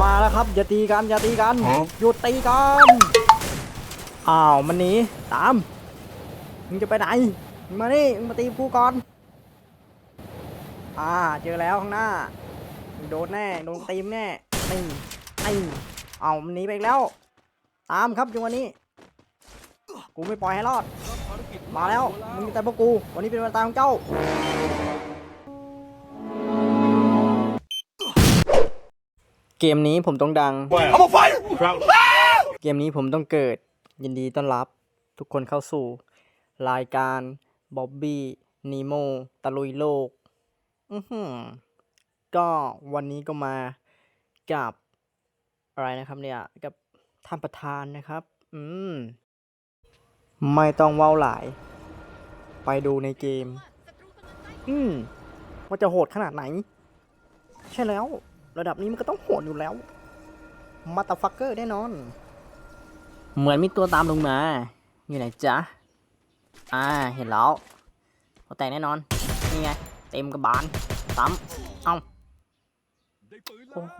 มาแล้วครับ อย่าตีกันอย่าตีกันหยุดตีกันอ้าวมันหนีตามมึงจะไปไหนมึงมานี่มึงมาตีกูก่อนอ่าเจอแล้วข้างหน้ามึงโดนแน่โดนตีมแน่นี่นี่เอามันหนีไปอีกแล้ว ตามครับจังวันนี้ กูไม่ปล่อยให้รอด มาแล้วมึงมีแต่พวกกู วันนี้เป็นวันตายของเจ้า เกมนี้ผมต้องดัง I'm on fire! เกมนี้ผมต้องเกิด ยินดีต้อนรับทุกคนเข้าสู่ รายการบ๊อบบี้นีโมตะลุยโลก อือหือก็วันนี้ก็มากับอะไรนะครับเนี่ย กับท่านประธานนะครับ อืม ไม่ต้องเว้าหลาย ไปดูในเกม อืมว่าจะโหดขนาดไหน ใช่แล้ว ระดับนี้มันก็ต้องโหดอยู่แล้ว มาตาฟักเกอร์แน่นอน เหมือนมีตัวตามลงมา อยู่ไหนจ๊ะ อ่า เห็นแล้วเขาแต่แน่นอน นี่ไง เต็มกระบาลซ้ำเอ้า โอ้โห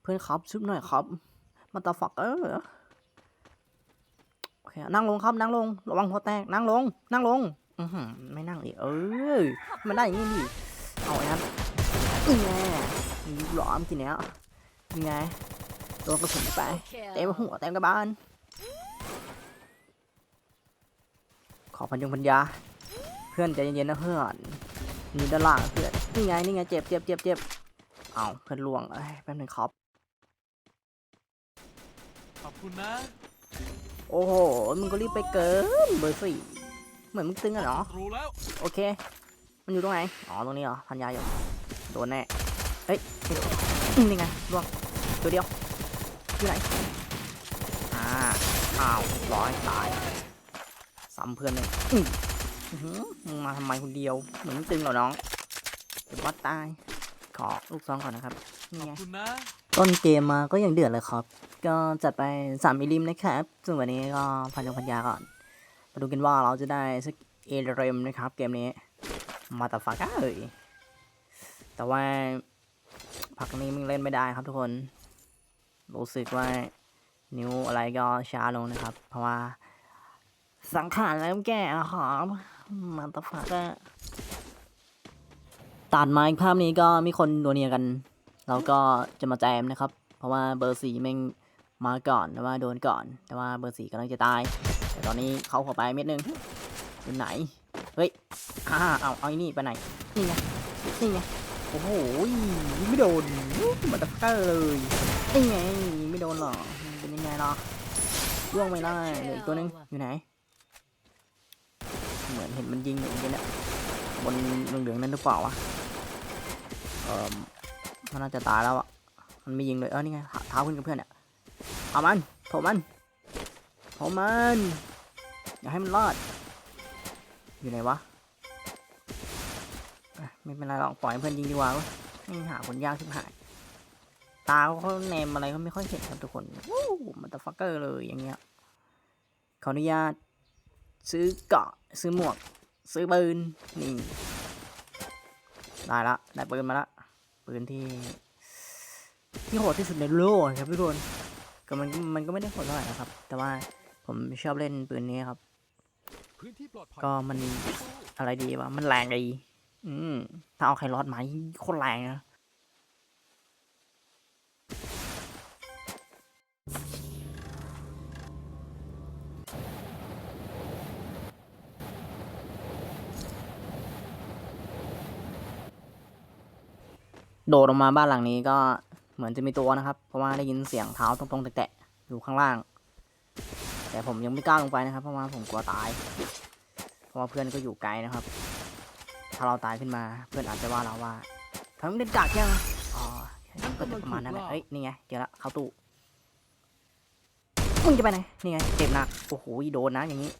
เพื่อนครับซุบหน่อยครับ มาตาฟักเกอร์โอเค นั่งลงครับ นั่งลง ระวังหัวแตก นั่งลง นั่งลง อือหือไม่นั่งดิเออมันได้อย่างนี้ดิเอาไอ้นั้น นี่ไงมีหลอมกินเนี้ยนี่ไงโดนกระสุนไปเต็มหัวเต็มกระบาลขอพันยงพันยา เพื่อนใจเย็นๆนะเพื่อนนี่ด้านล่างเพื่อนนี่ไงนี่ไงเจ็บเจ็บเจ็บเจ็บเอาเพื่อนล่วงเอ้ยแป๊บหนึงครับขอบคุณนะโอ้โหมึงก็รีบไปเกินเบอร์สี่เหมือนมึงตึงอะเนาะรู้แล้วโอเค มันอยู่ตรงไหน อ๋อ ตรงนี้เหรอ พันยาอยู่ โดนแน่เฮ้ยไม่โดนอืมนี่ไงล่วงตัวเดียวอยู่ไหนอ่าอ้าวเรียบร้อยตายซ้ำเพื่อนเลยอื้ออื้อหือมึงมาทำไมคนเดียวเหมือนมึงตึงเหรอน้องเดี๋ยววัดตายขอลูกซองก่อนนะครับนี่ขอบไงคุณนะต้นเกมมาก็ยังเดือดเลยครับ ก็จัดไปสามมิลลิมนะครับซึ่งวันนี้ก็พันยงพันยาก่อนมาดูกันว่าเราจะได้สักเอเรมนะครับ เกมนี้มาตาฟักเอ้ย แต่ว่าพักนี้มึงเล่นไม่ได้ครับทุกคน รู้สึกว่านิ้วอะไรก็ช้าลงนะครับ เพราะว่า สังขารเริ่มแก่อะครับมาตาฟักตัดมาอีกภาพนี้ก็มีคนโดวเนียกันเราก็จะมาแจมนะครับ เพราะว่าเบอร์สี่แม่งมาก่อนแต่ว่าโดนก่อน แต่ว่าเบอร์สี่กำลังจะตาย แต่ตอนนี้เขาข้าไปเม็ดหนึงอยู่ไหน เฮ้ยอ่าเอาเอาไอ้นี่ไปไหน นี่ไง นี่ไง โอ้โหไม่โดนมาตะเกอร์เลยนี่ไงไม่โดนหรอเป็นยังไงล่ะล่วงไม่ได้เหลืออีกตัวนึงอยู่ไหน เหมือนเห็นมันยิงอยู่เมื่อกี้เนี่ยบนเหลืองๆนั่นหรือเปล่าวะเออมันน่าจะตายแล้วอะมันไม่ยิงเลยเออนี่ไงเท้าขึ้นกับเพื่อนเนี่ยเอามันโถมมันโถมมันอย่าให้มันรอดอยู่ไหนวะ ไม่เป็นไรหรอกปล่อยให้เพื่อนยิงดีกว่าเว้ยไม่หาผลยากชิบหาย ตาเขาเนมอะไรก็ไม่ค่อยเห็นครับทุกคนวู้มันตะฟักเกอร์เลยอย่างเงี้ยขออนุญาต ซื้อเกาะซื้อหมวก ซื้อปืนนี่ได้ละได้ปืนมาละปืนที่ที่โหดที่สุดในโลกครับทุกคนก็มันมันก็ไม่ได้โหดเท่าไหร่นะครับ แต่ว่าผมชอบเล่นปืนนี้ครับ ก็มันอะไรดีวะมันแรงดี อืม ถ้าเอาไครอดมาโคตรแรงนะ โดดออกมาบ้านหลังนี้ก็เหมือนจะมีตัวนะครับ เพราะว่าได้ยินเสียงเท้าตรงๆแตะๆอยู่ข้างล่าง แต่ผมยังไม่กล้าลงไปนะครับ เพราะว่าผมกลัวตาย เพราะว่าเพื่อนก็อยู่ไกลนะครับาเราตายขึ้นมา เพื่อนอาจจะว่าเราว่าทำไมเป็นกากยังอ๋อก็จะประมาณนั้นแหละเอ้ยนี่ไงเดี๋ยวละเข้าตู้มึงจะไปไหนนี่ไงเจ็บหนักโอ้โหโดนนะอย่างนี้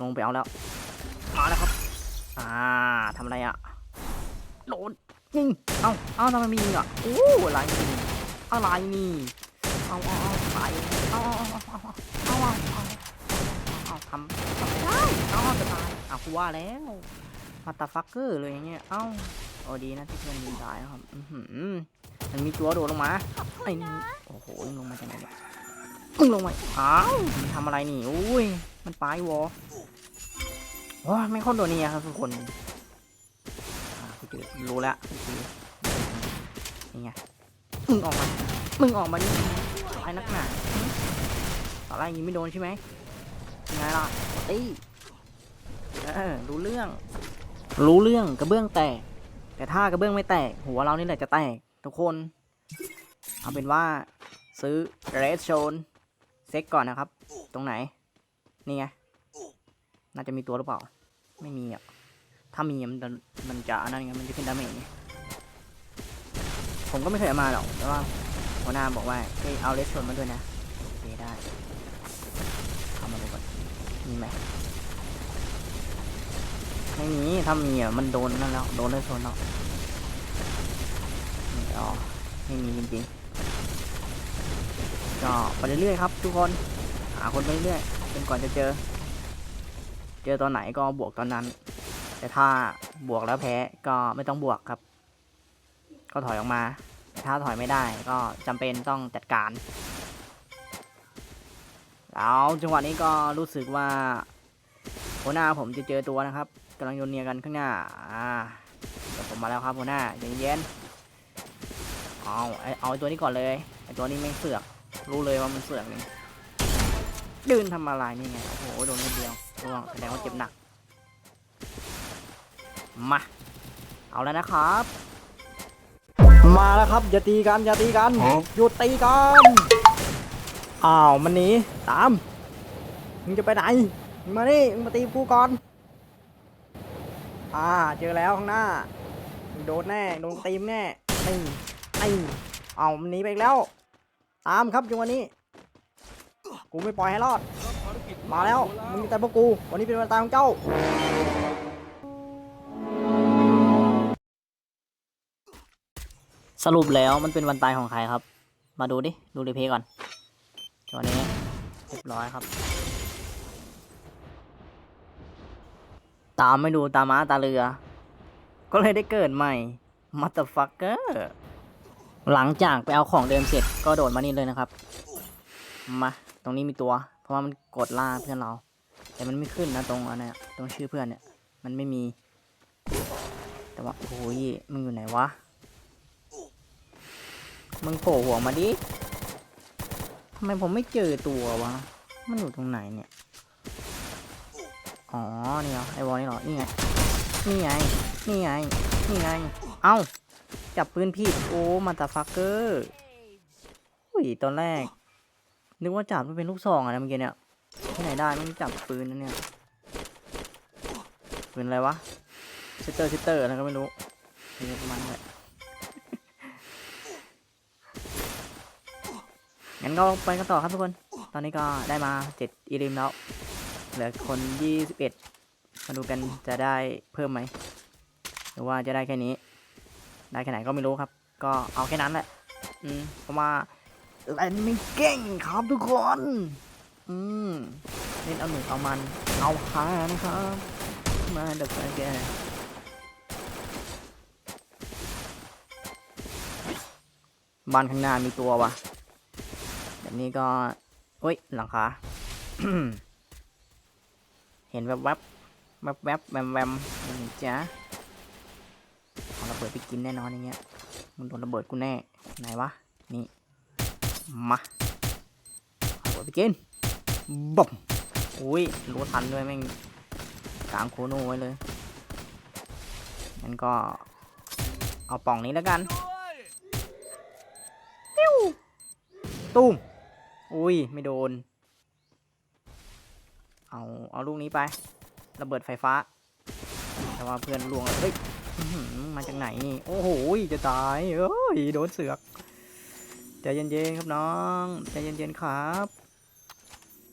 ลงไปเอาแล้วมาแล้วครับอ่าทำอะไรอะโดนยิงเอ้าเอาทำไมมีอะโอ้อะไรนี่อะไรนี่เอาเอาเอาไปเอาเอาเอาเอาเอาเอาทำทำไม่ได้เอาจะตายเอากูว่าแล้ว มาตาฟักเกอร์เลยอย่างเงี้ย เอ้าโอ้ดีนะที่เพื่อนยิงตายนะครับ อือหือมันมีตัวโดดลงมาไอ้นี่โอ้โหมึงลงมาจากไหนเนี่ยมึงลงมาอ้าวมันทำอะไรนี่ อุ้ย มันปลายวอว้าไม่เข้าตัวนี้อะครับทุกคนอ่ากูเจอรู้แล้วกูเจอนี่ไง มึงออกมา มึงออกมานี่ไอ้นักหนาหึตอนแรกยิงไม่โดนใช่ไหมยังไงล่ะตีเออรู้เรื่อง รู้เรื่องกระเบื้องแตก แต่ถ้ากระเบื้องไม่แตก หัวเรานี่แหละจะแตก ทุกคน เอาเป็นว่าซื้อเรดโซนเซ็กก่อนนะครับ ตรงไหน นี่ไง น่าจะมีตัวหรือเปล่า ไม่มีอะ ถ้ามีมันจะมันจะอันนั้นไงมันจะขึ้นดาเมจผมก็ไม่เคยเอามาหรอก แต่ว่าหัวหน้าบอกว่าเฮ้ยเอาเรดโซนมาด้วยนะโอเคได้เอามาดูก่อนมีไหม ไม่มีถ้ามีอะมันโดนนั่นแล้ว โดนเลยโซนแล้วนี่อ๋อไม่มีจริงๆก็ไปเรื่อยๆครับทุกคน หาคนไปเรื่อยๆจนกว่าจะเจอ เจอตอนไหนก็บวกตอนนั้น แต่ถ้าบวกแล้วแพ้ก็ไม่ต้องบวกครับ ก็ถอยออกมา ถ้าถอยไม่ได้ก็จำเป็นต้องจัดการแล้วจังหวะนี้ก็รู้สึกว่าหัวหน้าผมจะเจอตัวนะครับ กำลังโยนเนียกันข้างหน้า อ่าเดี๋ยวผมมาแล้วครับหัวหน้าเย็นเย็นๆเอาไอเอาไอตัวนี้ก่อนเลยไอตัวนี้ไม่งเสือก รู้เลยว่ามันเสือกนี่ดืนทำอะไรนี่ไงโอ้โหโดนนิดเดียวร่วงแสดงว่าเจ็บหนัก มา เอาแล้วนะครับ มาแล้วครับอย่าตีกันอย่าตีกันหยุดตีกันอ้าวมันหนีตามมึงจะไปไหนมึงมานี่มึงมาตีกูก่อน อ่า เจอแล้วข้างหน้า โดนแน่ โดนตีมแน่ไอ้ไอ้เอามันหนีไปอีกแล้ว ตามครับจังวันนี้ กูไม่ปล่อยให้รอด มาแล้ว มึงมีแต่พวกกู วันนี้เป็นวันตายของเจ้า สรุปแล้วมันเป็นวันตายของใครครับ มาดูดิ ดูรีเพย์ก่อนจังหวะนี้เรียบร้อยครับ ตามไม่ดูตาม้าตาเรือ ก็เลยได้เกิดใหม่มัตเตอร์ฟักเกอร์หลังจากไปเอาของเดิมเสร็จก็โดดมานี่เลยนะครับ มาตรงนี้มีตัว เพราะว่ามันกดล่าเพื่อนเรา แต่มันไม่ขึ้นนะตรงอันนี้ตรงชื่อเพื่อนเนี่ย มันไม่มี แต่ว่าโอ้ยมึงอยู่ไหนวะมึงโผล่หัวมาดิทำไมผมไม่เจอตัววะ มันอยู่ตรงไหนเนี่ย อ๋อ นี่เหรอ ไอวอลนี่เหรอ นี่ไง นี่ไง นี่ไง นี่ไง เอ้า จับปืนผิด โอ้ มาตาฟักเกอร์อุ้ย ตอนแรก นึกว่าจับมันเป็นลูกซองอะนะเมื่อกี้เนี่ย ที่ไหนได้ไม่จับปืนนะเนี่ย ปืนอะไรวะชิเตอร์ชิเตอร์อะไรก็ไม่รู้นี่มันแหละงั้นก็ไปกันต่อครับทุกคน ตอนนี้ก็ได้มาเจ็ดอีริมแล้ว เหลือคนยี่สิบเอ็ดมาดูกันจะได้เพิ่มไหมหรือว่าจะได้แค่นี้ ได้แค่ไหนก็ไม่รู้ครับ ก็เอาแค่นั้นแหละ อืมเพราะว่าเล่นไม่เก่งครับทุกคน อืมเล่นเอาหนึ่งเอามัน เอาหานะครับ มาเด็กแกบ้านข้างหน้ามีตัววะแบบนี้ก็เฮ้ย หลังคา เห็นแวบแวบแวบแวบแวมแวมนี่จ้าเอาระเบิดไปกินแน่นอนอย่างเงี้ยมันโดนระเบิดกูแน่ไหนวะนี่มาเอาระเบิดไปกินบ๊อบอุ้ยรู้ทันด้วยแม่งกลางโคโน่ไว้เลยงั้นก็เอาป่องนี้แล้วกันด้วตุ้มอุ้ยไม่โดน เอาเอาลูกนี้ไประเบิดไฟฟ้า แต่ว่าเพื่อนลวงเฮ้ยมาจากไหนนี่โอ้โหจะตายเอ้ยโดนเสือกใจเย็นๆครับน้องใจเย็นๆครับ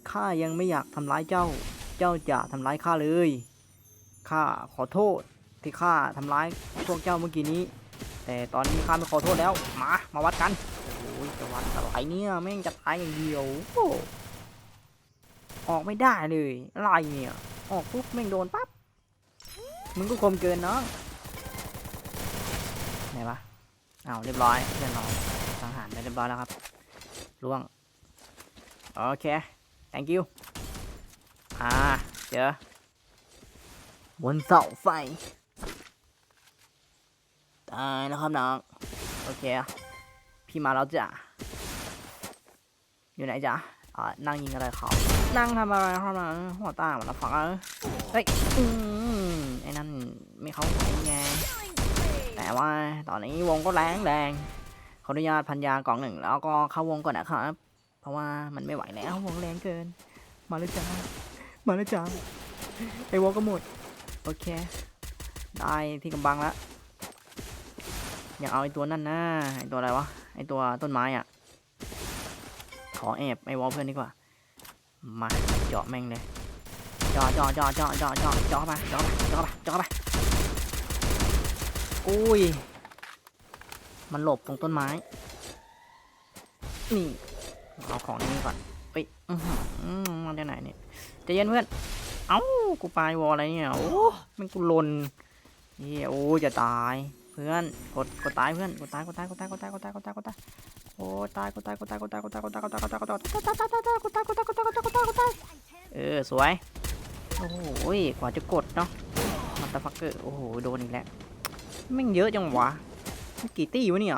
ข้ายังไม่อยากทำร้ายเจ้า เจ้าอย่าทำร้ายข้าเลยข้าขอโทษที่ข้าทำร้ายพวกเจ้าเมื่อกี้นี้ แต่ตอนนี้ข้าไม่ขอโทษแล้วมามาวัดกันโอ้ยจะวัดอะไรเนี่ยแม่งจะตายอย่างเดียวโออกไม่ได้เลยอะไรเนี่ย ออกปุ๊บแม่งโดนปั๊บ มึงก็คมเกินเนาะไหนวะเอาเรียบร้อยเรียบร้อยสังหารไปเรียบร้อยแล้วครับล่วง โอเค thank you อ่า เจอบนเสาไฟ ตายนะครับน้อง โอเค พี่มาแล้วจ้ะ อยู่ไหนจ้ะ นั่งยิงอะไรเขา นั่งทำอะไรเขานะหัวต่างมันละฝังเอ้ยอืมไอ้นั่นไม่เข้าใจไง แต่ว่าตอนนี้วงก็แรงแดงขออนุญาตพันยากล่องหนึ่งแล้วก็เข้าวงก่อนนะครับ เพราะว่ามันไม่ไหวแล้ววงแรงเกิน มาเลยจ้ามาเลยจ้าไอ้วงก็หมด โอเค ได้ที่กำบังแล้วอยากเอาไอ้ตัวนั่นนะไอ้ตัวอะไรวะ ไอ้ตัวต้นไม้อะ ขอแอบไอ้วอลเพื่อนดีกว่า มาเจาะแม่งเลยเจาะเจาะเจาะเจาะเจาะจาะจาะมาจาะมาจาะมาจาะมาอุ้ย มันหลบตรงต้นไม้ นี่ เอาของนี้ก่อนเฮ้ยมันจะไหนเนี่ยจะเย็นเพื่อน เอ้า กูปลายวอลอะไรเนี่ย โอ้มันกูหล่นเฮ้ยโอ้จะตาย เพื่อน กด กดตายเพื่อน กดตาย กดตาย กดตาย กดตาย กดตาย กดตาย กดตาย โอ้ตายกูตายกูตายกูตายกูตายกูตายกูตายกูตายกูตายกูตายกูตายกูตายกูตายกูตายกูตายกูตายกูตายเออสวยโอ้ยกว่าจะกดเนาะมาตะฟักเกอร์โอ้โหโดนอีกแล้วแม่งเยอะจังวะกี่ตี้วะเนี่ย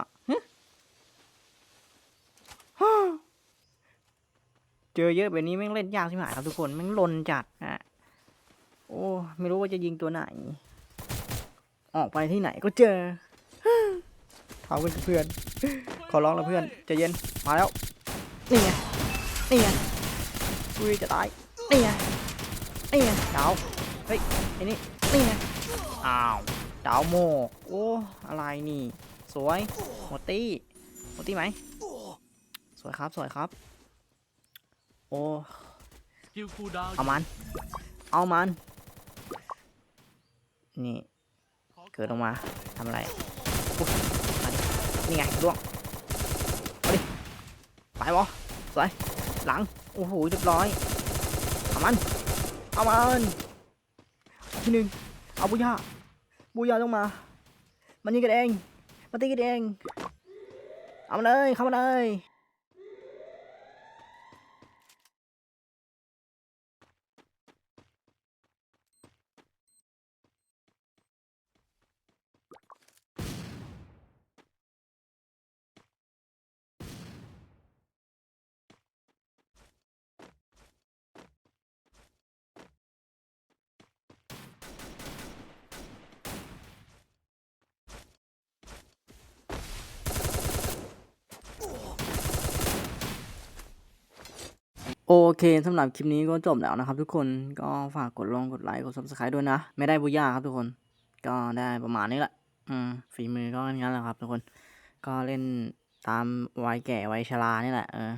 เจอเยอะแบบนี้แม่งเล่นยากใช่ไหมครับทุกคนแม่งลนจัดฮะโอ้ไม่รู้ว่าจะยิงตัวไหน ออกไปที่ไหนก็เจอ เท้าเป็นเพื่อน ขอร้องแล้วเพื่อนใจะเย็น มาแล้ว นี่ไง นี่ไงอุ้ยจะตาย นี่ไง นี่ไงดาวเฮ้ย ไอ้นี่ นี่ไง อ้าวดาวโมกโอ้ อะไรนี่ สวยหมดตี้หมดตี้ไหม สวยครับ สวยครับ โอ้สกิลคูลดาวน์เอามัน เอามัน นี่ขอเกิดออกมาทำอะไรอุ๊ยมาดิ นี่ไงร่วงมาดิไปบอสวยหลัง โอ้โหเรียบร้อย เอามัน เอามันทีหนึ่งเอาบุญยาบุญยาต้องมา มันยิงกันเอง มันตีกันเอง เอามาเลย เข้ามาเลย โอเคสำหรับคลิปนี้ก็จบแล้วนะครับ ทุกคนก็ฝากกดลงกดไลค์กด subscribe ด้วยนะ ไม่ได้บุญญาครับทุกคน ก็ได้ประมาณนี้แหละ อืมฝีมือก็งั้นแหละครับ ทุกคน ก็เล่นตามวัยแก่วัยชรานี่แหละเออ